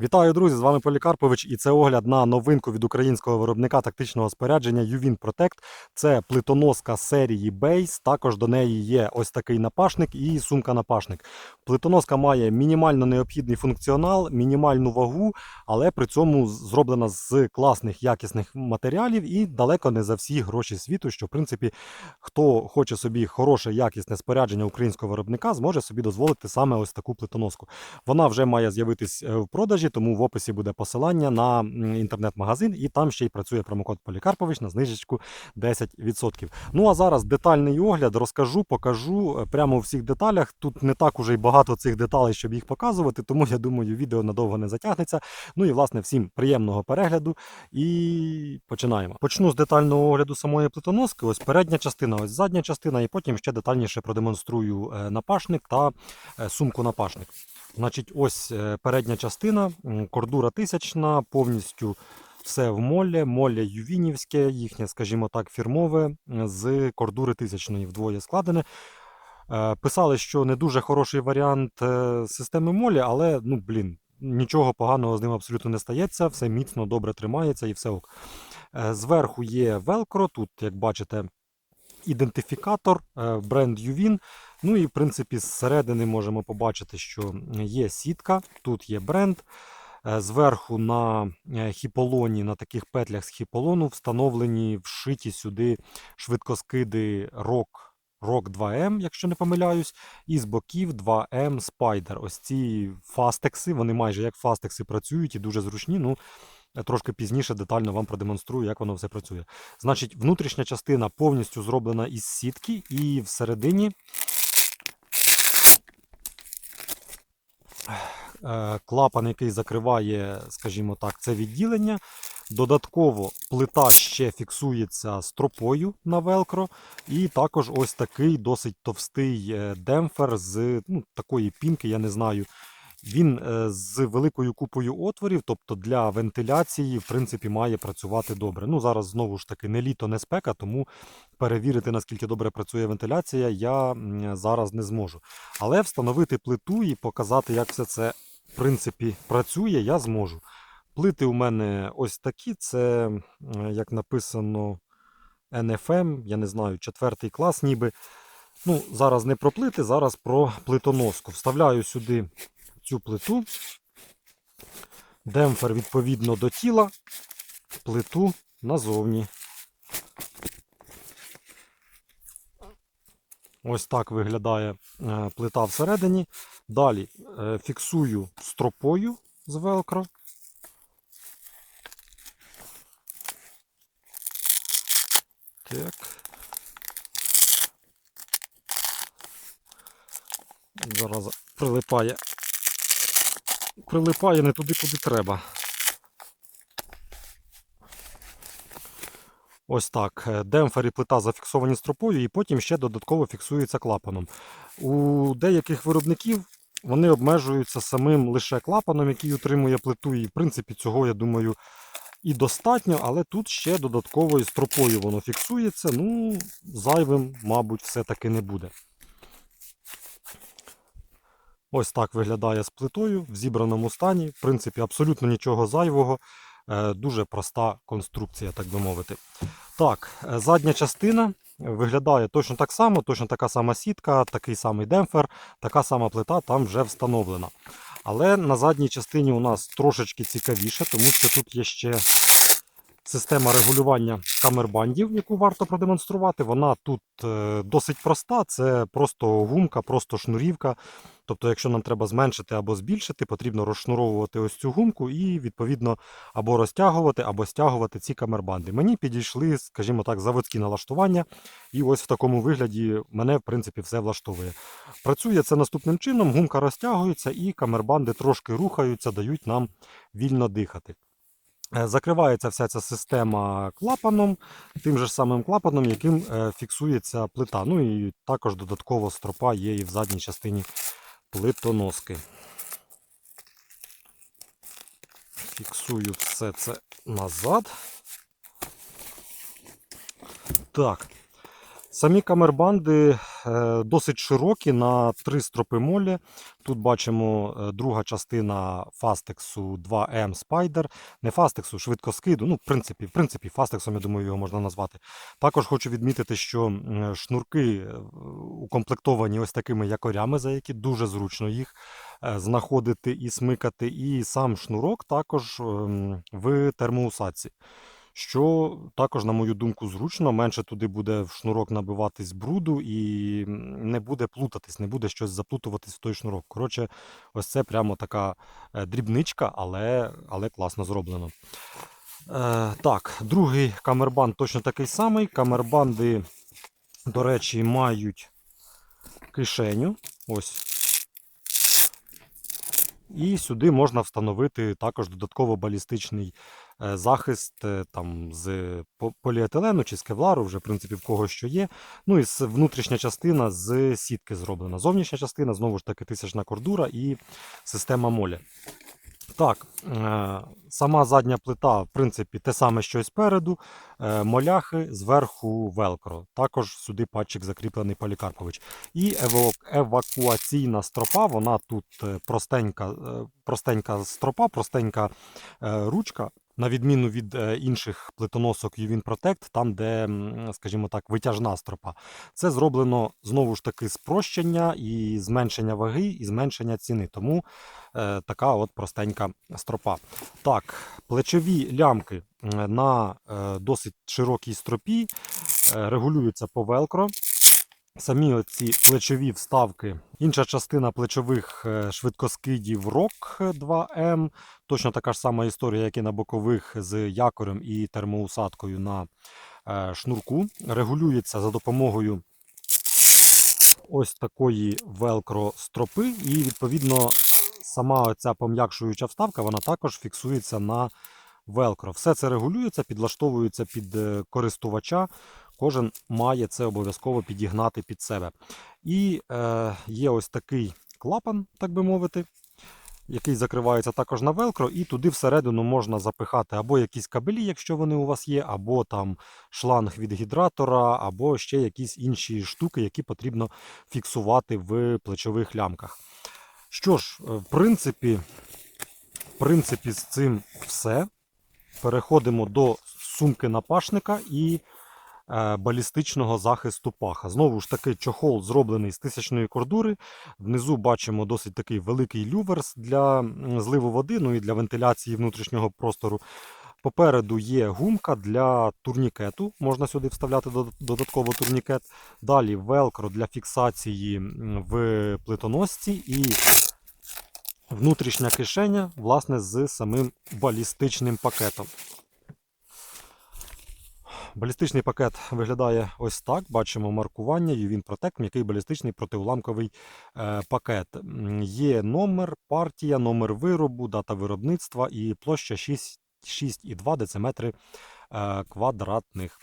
Вітаю, друзі! З вами Полікарпович, і це огляд на новинку від українського виробника тактичного спорядження Ювін Protect. Це плитоноска серії Base. Також до неї є ось такий напашник і сумка-напашник. Плитоноска має мінімально необхідний функціонал, мінімальну вагу, але при цьому зроблена з класних якісних матеріалів і далеко не за всі гроші світу. Що в принципі, хто хоче собі хороше якісне спорядження українського виробника, зможе собі дозволити саме ось таку плитоноску. Вона вже має з'явитись е, в продажі, тому в описі буде посилання на інтернет-магазин, і там ще й працює промокод Полікарпович на знижечку 10%. Ну а зараз детальний огляд розкажу, покажу е, прямо у всіх деталях. Тут не так уже й багато цих деталей, щоб їх показувати, тому я думаю, відео надовго не затягнеться. Ну і власне всім приємного перегляду. І починаємо. Почну з детального огляду самої плитоноски. Ось передня частина, ось задня частина, і потім ще детальніше продемонструю е, напашник та е, сумку напашник. Значить, ось е, передня частина, кордура тисячна, повністю все в молі, молі ювінівське, їхнє, скажімо так, фірмове, з кордури тисячної вдвоє складене. Е, Писали, що не дуже хороший варіант е, системи молі, але ну блін, нічого поганого з ним абсолютно не стається, все міцно, добре тримається і все ок. Зверху є велкро, тут, як бачите, ідентифікатор, бренд Ювін. Ну і в принципі зсередини можемо побачити, що є сітка, тут є бренд. Е, Зверху на е, хіполоні, на таких петлях з хіполону встановлені вшиті сюди швидкоскиди ROC, ROC 2M, якщо не помиляюсь, і з боків 2M Spider. Ось ці фастекси, вони майже як фастекси працюють і дуже зручні. Ну, е, трошки пізніше детально вам продемонструю, як воно все працює. Значить, внутрішня частина повністю зроблена із сітки, і всередині клапан, який закриває, скажімо так, це відділення. Додатково плита ще фіксується стропою на велкро. І також ось такий досить товстий е, демпфер з ну, такої пінки, я не знаю. Він е, з великою купою отворів, тобто для вентиляції, в принципі, має працювати добре. Ну, зараз знову ж таки не літо, не спека, тому перевірити, наскільки добре працює вентиляція, я зараз не зможу. Але встановити плиту і показати, як все це в принципі працює, я зможу. Плити у мене ось такі. Це, як написано, NFM, я не знаю, четвертий клас ніби. Ну, зараз не про плити, зараз про плитоноску. Вставляю сюди цю плиту. Демпфер відповідно до тіла, плиту назовні. Ось так виглядає е, плита всередині. Далі е, фіксую стропою з велкро. Так. Зараз прилипає. Прилипає не туди, куди треба. Ось так. Е, Демпфер і плита зафіксовані стропою, і потім ще додатково фіксуються клапаном. У деяких виробників вони обмежуються самим лише клапаном, який утримує плиту. І в принципі цього, я думаю, і достатньо, але тут ще додатковою стропою воно фіксується. Ну, зайвим, мабуть, все-таки не буде. Ось так виглядає з плитою в зібраному стані. В принципі, абсолютно нічого зайвого. Е, Дуже проста конструкція, так би мовити. Так, е, задня частина виглядає точно так само, точно така сама сітка, такий самий демпфер, така сама плита там вже встановлена. Але на задній частині у нас трошечки цікавіше, тому що тут є ще система регулювання камербандів, яку варто продемонструвати. Вона тут е, досить проста, це просто гумка, просто шнурівка. Тобто, якщо нам треба зменшити або збільшити, потрібно розшнуровувати ось цю гумку і, відповідно, або розтягувати, або стягувати ці камербанди. Мені підійшли, скажімо так, заводські налаштування, і ось в такому вигляді мене, в принципі, все влаштовує. Працює це наступним чином: гумка розтягується, і камербанди трошки рухаються, дають нам вільно дихати. Е, Закривається вся ця система клапаном, тим же самим клапаном, яким е, фіксується плита. Ну і також додатково стропа є і в задній частині плитоноски. Фіксую все це назад. Так. Самі камербанди досить широкі на три стропи молі. Тут бачимо е, друга частина Фастексу 2M Spider. Не Фастексу, швидкоскиду. Ну, в принципі, в принципі, Фастексом, я думаю, його можна назвати. Також хочу відмітити, що шнурки е, укомплектовані ось такими якорями, за які дуже зручно їх е, знаходити і смикати. І сам шнурок також ем, в термоусадці. Що також, на мою думку, зручно, менше туди буде в шнурок набиватись бруду і не буде плутатись, не буде щось заплутуватись в той шнурок. Коротше, ось це прямо така е, дрібничка, але, але класно зроблено. Е, так, другий камербанд точно такий самий. Камербанди, до речі, мають кишеню. Ось. І сюди можна встановити також додатково балістичний захист е, там, з поліетилену чи з кевлару, вже в принципі в кого що є. Ну і внутрішня частина з сітки зроблена. Зовнішня частина, знову ж таки, тисячна кордура і система молі. Так, е, сама задня плита, в принципі, те саме, що і спереду. Е, моляхи зверху велкро. Також сюди патчик закріплений Полікарпович. І евакуаційна стропа, вона тут е, простенька, е, простенька стропа, простенька е, ручка. На відміну від е, інших плитоносок UVIN Protect, там, де, скажімо так, витяжна стропа. Це зроблено знову ж таки спрощення і зменшення ваги, і зменшення ціни. Тому е, така от простенька стропа. Так, плечові лямки на е, досить широкій стропі е, регулюються по велкро. Самі оці плечові вставки. Інша частина плечових е, швидкоскидів ROK 2M. Точно така ж сама історія, як і на бокових з якорем і термоусадкою на е, шнурку. Регулюється за допомогою ось такої велкро стропи, і відповідно сама ця пом'якшуюча вставка вона також фіксується на велкро. Все це регулюється, підлаштовується під е, користувача. Кожен має це обов'язково підігнати під себе. І е, є ось такий клапан, так би мовити, який закривається також на велкро, і туди всередину можна запихати або якісь кабелі, якщо вони у вас є, або там шланг від гідратора, або ще якісь інші штуки, які потрібно фіксувати в плечових лямках. Що ж, е, в принципі, в принципі, з цим все. Переходимо до сумки напашника і балістичного захисту паха. Знову ж таки, чохол зроблений з тисячної кордури. Внизу бачимо досить такий великий люверс для зливу води, ну і для вентиляції внутрішнього простору. Попереду є гумка для турнікету. Можна сюди вставляти дод- додатково турнікет. Далі велкро для фіксації в плитоносці і внутрішня кишеня, власне, з самим балістичним пакетом. Балістичний пакет виглядає ось так. Бачимо маркування UVIN Protect, м'який балістичний протиуламковий е, пакет. Є номер, партія, номер виробу, дата виробництва і площа 6,2 дециметри е, квадратних.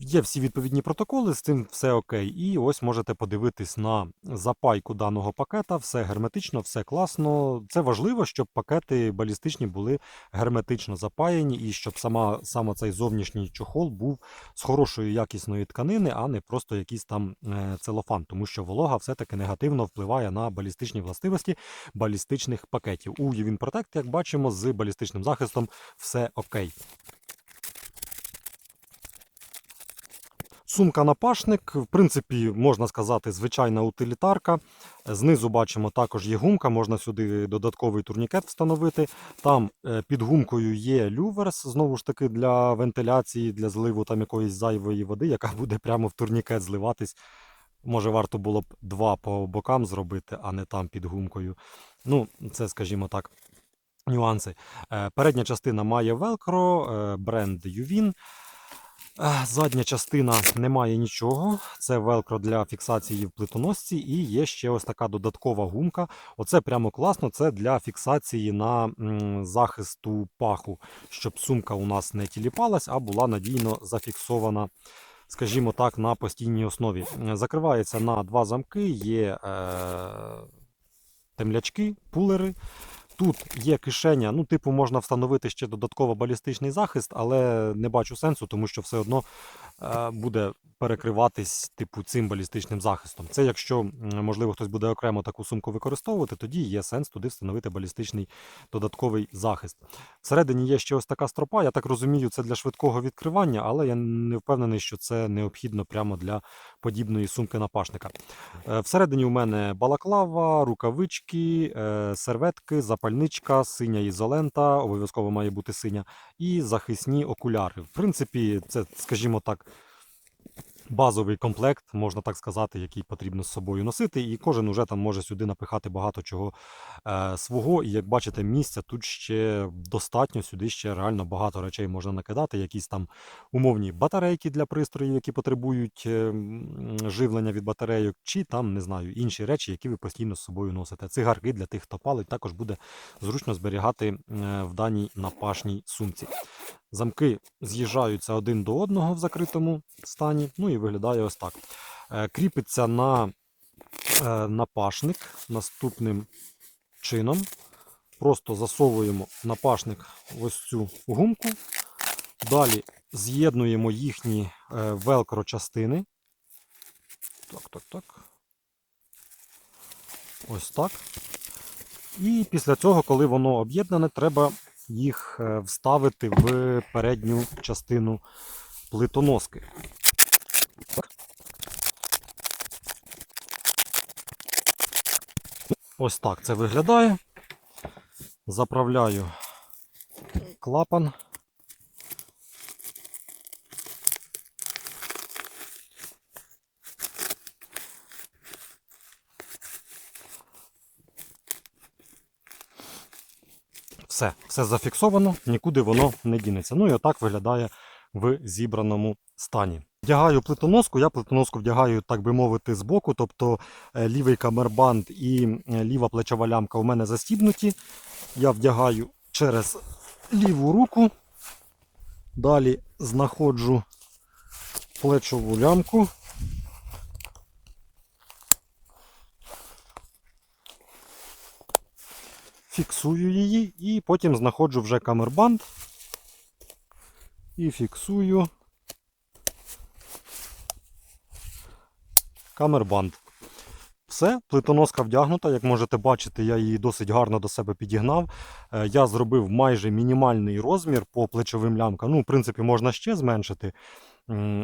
Є всі відповідні протоколи, з цим все окей. І ось можете подивитись на запайку даного пакета. Все герметично, все класно. Це важливо, щоб пакети балістичні були герметично запаяні, і щоб сама, саме цей зовнішній чохол був з хорошої якісної тканини, а не просто якийсь там е, целофан, тому що волога все-таки негативно впливає на балістичні властивості балістичних пакетів. У UVIN Protect, як бачимо, з балістичним захистом все окей. Сумка напашник, в принципі, можна сказати, звичайна утилітарка. Знизу бачимо також є гумка, можна сюди додатковий турнікет встановити. Там е, під гумкою є люверс, знову ж таки, для вентиляції, для зливу там якоїсь зайвої води, яка буде прямо в турнікет зливатись. Може, варто було б два по бокам зробити, а не там під гумкою. Ну, це, скажімо так, нюанси. Е, Передня частина має велкро, бренд UVIN. Задня частина не має нічого. Це велкро для фіксації в плитоносці, і є ще ось така додаткова гумка. Оце прямо класно. Це для фіксації на захисту паху, щоб сумка у нас не тіліпалась, а була надійно зафіксована, скажімо так, на постійній основі. Закривається на два замки, є е, темлячки, пулери. Тут є кишеня, ну, типу, можна встановити ще додатково балістичний захист, але не бачу сенсу, тому що все одно е, буде перекриватись типу цим балістичним захистом. Це якщо, можливо, хтось буде окремо таку сумку використовувати, тоді є сенс туди встановити балістичний додатковий захист. Всередині є ще ось така стропа. Я так розумію, це для швидкого відкривання, але я не впевнений, що це необхідно прямо для подібної сумки напашника. Е, Всередині у мене балаклава, рукавички, е, серветки, запальничка, синя ізолента, обов'язково має бути синя, і захисні окуляри. В принципі, це, скажімо так, базовий комплект, можна так сказати, який потрібно з собою носити, і кожен уже там може сюди напихати багато чого е, свого. І як бачите, місця тут ще достатньо, сюди ще реально багато речей можна накидати, якісь там умовні батарейки для пристроїв, які потребують е, живлення від батарейок, чи там, не знаю, інші речі, які ви постійно з собою носите. Цигарки для тих, хто палить, також буде зручно зберігати е, в даній напашній сумці. Замки з'їжджаються один до одного в закритому стані, ну і виглядає ось так. Е, Кріпиться на е, напашник наступним чином. Просто засовуємо напашник в ось цю гумку. Далі з'єднуємо їхні е, велкро частини. Так, так, так. Ось так. І після цього, коли воно об'єднане, треба їх вставити в передню частину плитоноски. Ось так це виглядає. Заправляю клапан. Все, все зафіксовано, нікуди воно не дінеться. Ну і отак виглядає в зібраному стані. Вдягаю плитоноску, я плитоноску вдягаю, так би мовити, з боку, тобто е, лівий камербанд і е, ліва плечова лямка у мене застібнуті. Я вдягаю через ліву руку. Далі знаходжу плечову лямку. Фіксую її і потім знаходжу вже камербанд і фіксую камербанд. Все, плитоноска вдягнута. Як можете бачити, я її досить гарно до себе підігнав. Е, Я зробив майже мінімальний розмір по плечовим лямкам. Ну, в принципі, можна ще зменшити.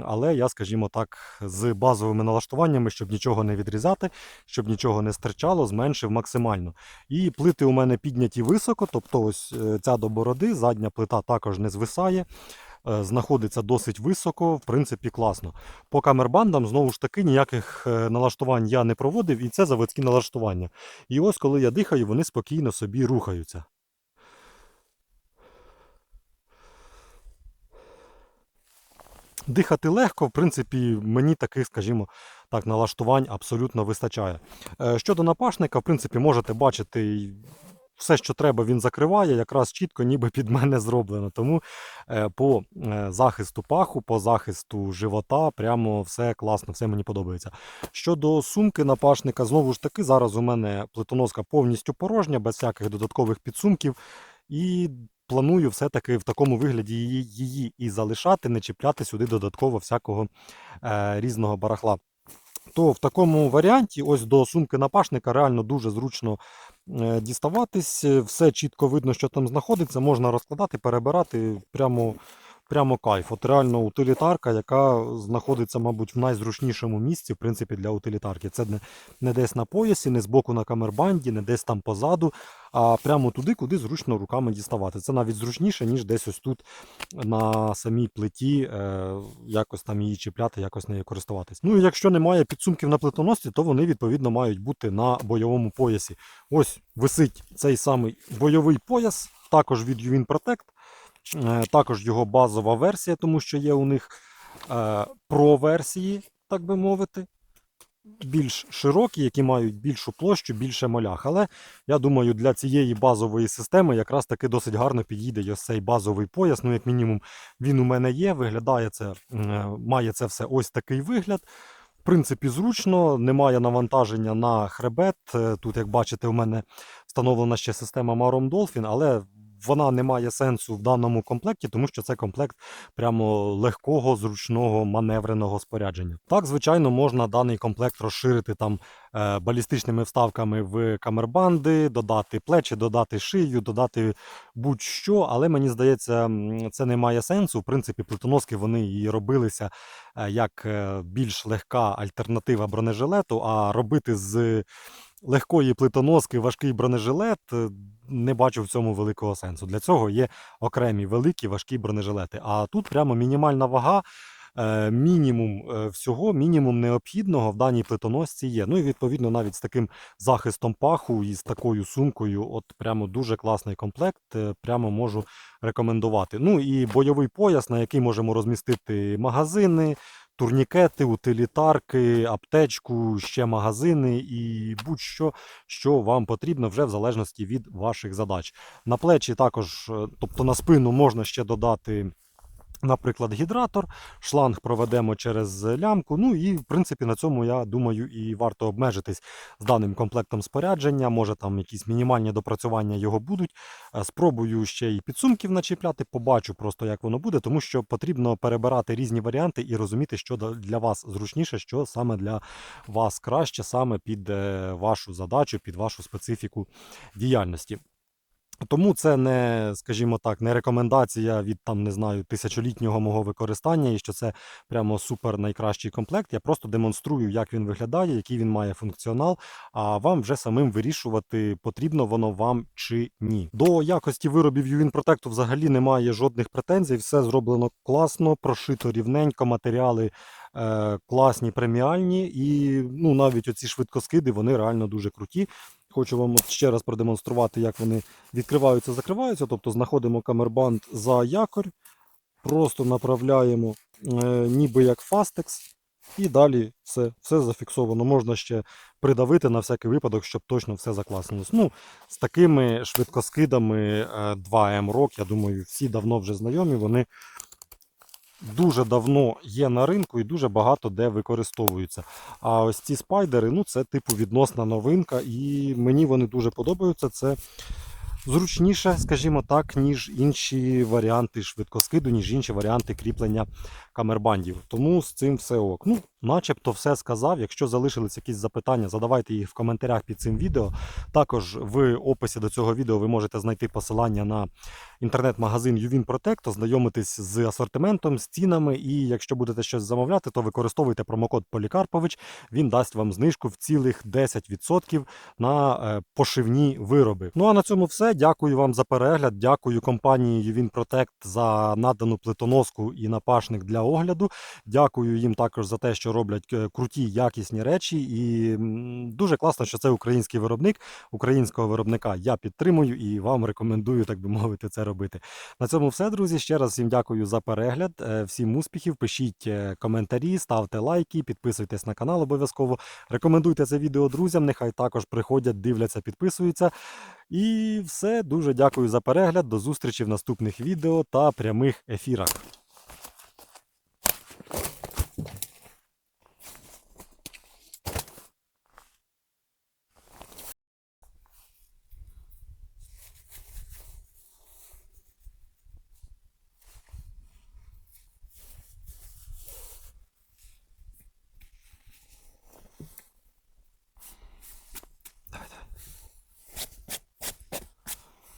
Але я, скажімо так, з базовими налаштуваннями, щоб нічого не відрізати, щоб нічого не стирчало, зменшив максимально. І плити у мене підняті високо, тобто ось е, ця до бороди, задня плита також не звисає. Е, Знаходиться досить високо, в принципі, класно. По камербандам, знову ж таки, ніяких е, налаштувань я не проводив, і це заводські налаштування. І ось коли я дихаю, вони спокійно собі рухаються. Дихати легко, в принципі, мені таких, скажімо так, налаштувань абсолютно вистачає. Е, Щодо напашника, в принципі, можете бачити, все, що треба, він закриває, якраз чітко, ніби під мене зроблено. Тому е, по е, захисту паху, по захисту живота, прямо все класно, все мені подобається. Щодо сумки напашника, знову ж таки, зараз у мене плитоноска повністю порожня, без всяких додаткових підсумків. І планую все-таки в такому вигляді її, і залишати, не чіпляти сюди додатково всякого е, різного барахла. То в такому варіанті, ось до сумки напашника, реально дуже зручно діставатись. е, Все чітко видно, що там знаходиться, можна розкладати, перебирати прямо, прямо кайф. От реально утилітарка, яка знаходиться, мабуть, в найзручнішому місці, в принципі, для утилітарки. Це не, не десь на поясі, не збоку на камербанді, не десь там позаду, а прямо туди, куди зручно руками діставати. Це навіть зручніше, ніж десь ось тут на самій плиті е, якось там її чіпляти, якось нею користуватись. Ну і якщо немає підсумків на плитоносці, то вони відповідно мають бути на бойовому поясі. Ось висить цей самий бойовий пояс, також від Uvin Protect. Е, Також його базова версія, тому що є у них е, про-версії, так би мовити, більш широкі, які мають більшу площу, більше молях. Але я думаю, для цієї базової системи якраз таки досить гарно підійде ось цей базовий пояс. Ну, як мінімум, він у мене є. Виглядає це, е, має це все ось такий вигляд. В принципі, зручно, немає навантаження на хребет. Е, Тут, як бачите, у мене встановлена ще система Marom Dolphin, але вона не має сенсу в даному комплекті, тому що це комплект прямо легкого, зручного, маневреного спорядження. Так, звичайно, можна даний комплект розширити там е, балістичними вставками в камербанди, додати плечі, додати шию, додати будь-що, але мені здається, це не має сенсу. В принципі, плитоноски вони і робилися е, як е, більш легка альтернатива бронежилету, а робити з легкої плитоноски важкий бронежилет не бачу в цьому великого сенсу. Для цього є окремі великі важкі бронежилети. А тут прямо мінімальна вага. е, Мінімум е, всього, мінімум необхідного в даній плитоносці є. Ну і відповідно навіть з таким захистом паху і з такою сумкою, от прямо дуже класний комплект. е, Прямо можу рекомендувати. Ну і бойовий пояс, на який можемо розмістити магазини, турнікети, утилітарки, аптечку, ще магазини і будь-що, що вам потрібно вже в залежності від ваших задач. На плечі також, е, тобто на спину можна ще додати. Наприклад, гідратор, шланг проведемо через лямку. Ну і в принципі на цьому я думаю і варто обмежитись з даним комплектом спорядження. Може там якісь мінімальні допрацювання його будуть. Е, Спробую ще і підсумків начіпляти, побачу просто, як воно буде, тому що потрібно перебирати різні варіанти і розуміти, що для вас зручніше, що саме для вас краще, саме під е, вашу задачу, під вашу специфіку діяльності. Тому це не, скажімо так, не рекомендація від там, не знаю, тисячолітнього мого використання, і що це прямо супер найкращий комплект. Я просто демонструю, як він виглядає, який він має функціонал. А вам вже самим вирішувати, потрібно воно вам чи ні. До якості виробів Ювін Протекту взагалі немає жодних претензій. Все зроблено класно, прошито рівненько, матеріали е, класні, преміальні, і ну навіть оці швидкоскиди вони реально дуже круті. Хочу вам ще раз продемонструвати, як вони відкриваються, закриваються. Тобто знаходимо камербанд за якорь, просто направляємо е, ніби як фастекс, і далі все, все зафіксовано. Можна ще придавити на всякий випадок, щоб точно все закласнулось. Ну, з такими швидкоскидами е, 2M Rock, я думаю, всі давно вже знайомі. Вони дуже давно є на ринку і дуже багато де використовуються. А ось ці спайдери, ну це типу відносна новинка, і мені вони дуже подобаються. Це зручніше, скажімо так, ніж інші варіанти швидкоскиду, ніж інші варіанти кріплення камербандів. Тому з цим все ок. Ну, начебто все сказав. Якщо залишились якісь запитання, задавайте їх в коментарях під цим відео. Також в описі до цього відео ви можете знайти посилання на інтернет-магазин Ювін Protect, ознайомитись з асортиментом, з цінами. І якщо будете щось замовляти, то використовуйте промокод Полікарпович. Він дасть вам знижку в цілих 10% на е, пошивні вироби. Ну а на цьому все. Дякую вам за перегляд. Дякую компанії Ювін Protect за надану плитоноску і напашник для огляду. Дякую їм також за те, що роблять е, круті, якісні речі. І дуже класно, що це український виробник. Українського виробника я підтримую і вам рекомендую, так би мовити, це робити. На цьому все, друзі. Ще раз всім дякую за перегляд. Е, Всім успіхів. Пишіть е, коментарі, ставте лайки, підписуйтесь на канал обов'язково. Рекомендуйте це відео друзям. Нехай також приходять, дивляться, підписуються. І все. Дуже дякую за перегляд. До зустрічі в наступних відео та прямих ефірах.